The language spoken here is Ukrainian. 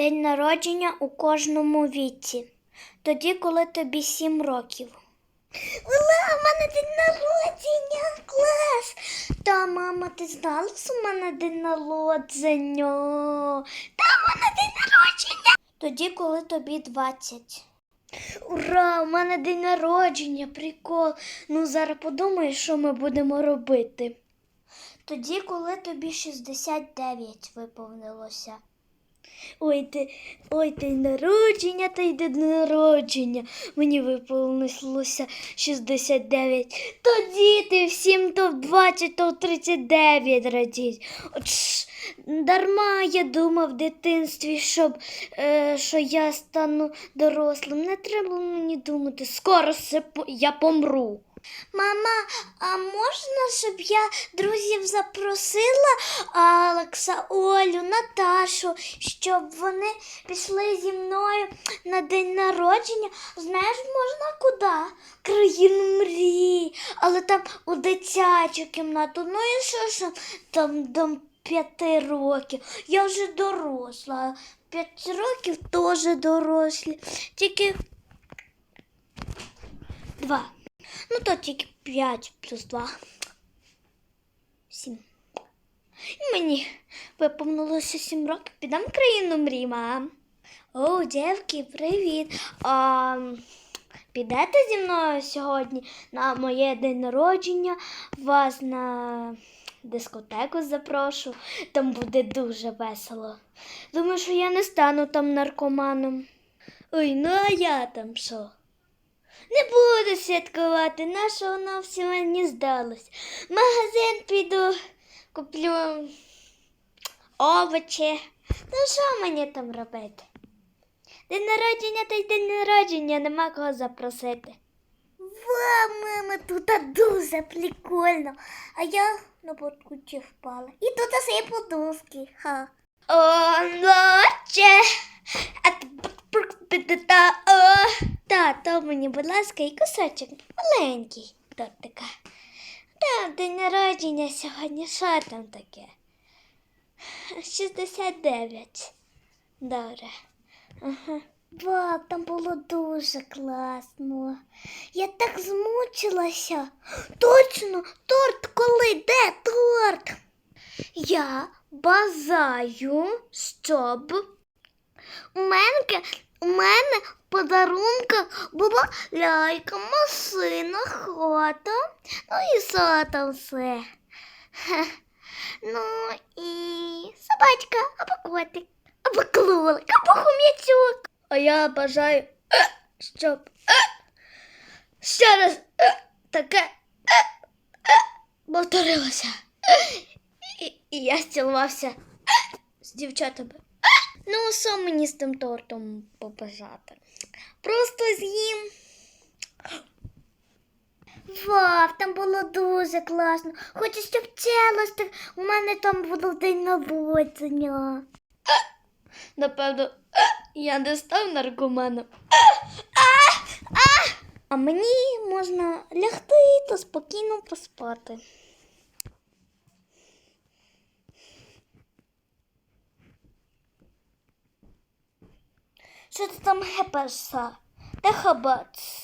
День народження у кожному віці. Тоді, коли тобі сім років. Ура, у мене день народження! Клас! Та, мама, ти знала, що у мене день народження? Та, у мене день народження! Тоді, коли тобі 20. Ура! У мене день народження, прикол. Ну, зараз подумай, що ми будемо робити. Тоді, коли тобі 69 виповнилося. Ой, ти, ой, день народження, та й день народження. Мені виповнилося 69. Тоді ти всім то в 20, то в 39 радіть. От ж, дарма я думав в дитинстві, щоб, е, що я стану дорослим. Не треба мені думати, скоро я помру. Мама, а можна, щоб я друзів запросила Алекса, Олю, Наташу, щоб вони пішли зі мною на день народження? Знаєш, можна куди? Країну мрій, але там у дитячу кімнату. Ну і що ж там до п'яти років? Я вже доросла. П'ять років теж дорослі. Тільки два. Ну, то тільки 5 плюс 2. 7. І мені виповнилося 7 років. Підам в країну мрій. О, дівки, привіт. А, підете зі мною сьогодні на моє день народження. Вас на дискотеку запрошу. Там буде дуже весело. Думаю, що я не стану там наркоманом. Ой, ну а я там що? Не буду святкувати, наша воно все мені здалось. В магазин піду, куплю овочі. Ну що мені там робити? День народження та й день народження, нема кого запросити. Вау, мама, тут дуже прикольно. А я на подкуті впала. І тут все подушки. Ха. О, ноче. А ти. Тато, мені, будь ласка, і кусочок маленький тортика. Там день народження сьогодні, що там таке? 69. Добре. Ага. Вау, там було дуже класно. Я так змучилася. Точно, торт коли? Де торт? Я бажаю, щоб у мене, у мене в подарунках була ляйка, машина, хата, ну і все. Хе. Ну і собачка, або котик, або клолик, або хом'ячок. А я бажаю, е, щоб е, ще раз е, таке повторилося. І, і я стілувався е, з дівчатами. Ну, що мені з тим тортом побажати? Просто з'їм. Вау, там було дуже класно. Хочу, щоб челости. У мене там було день народження. Напевно, я не став наркоманом. А мені можна лягти та спокійно поспати. Що ти там гепешся? Де хабац?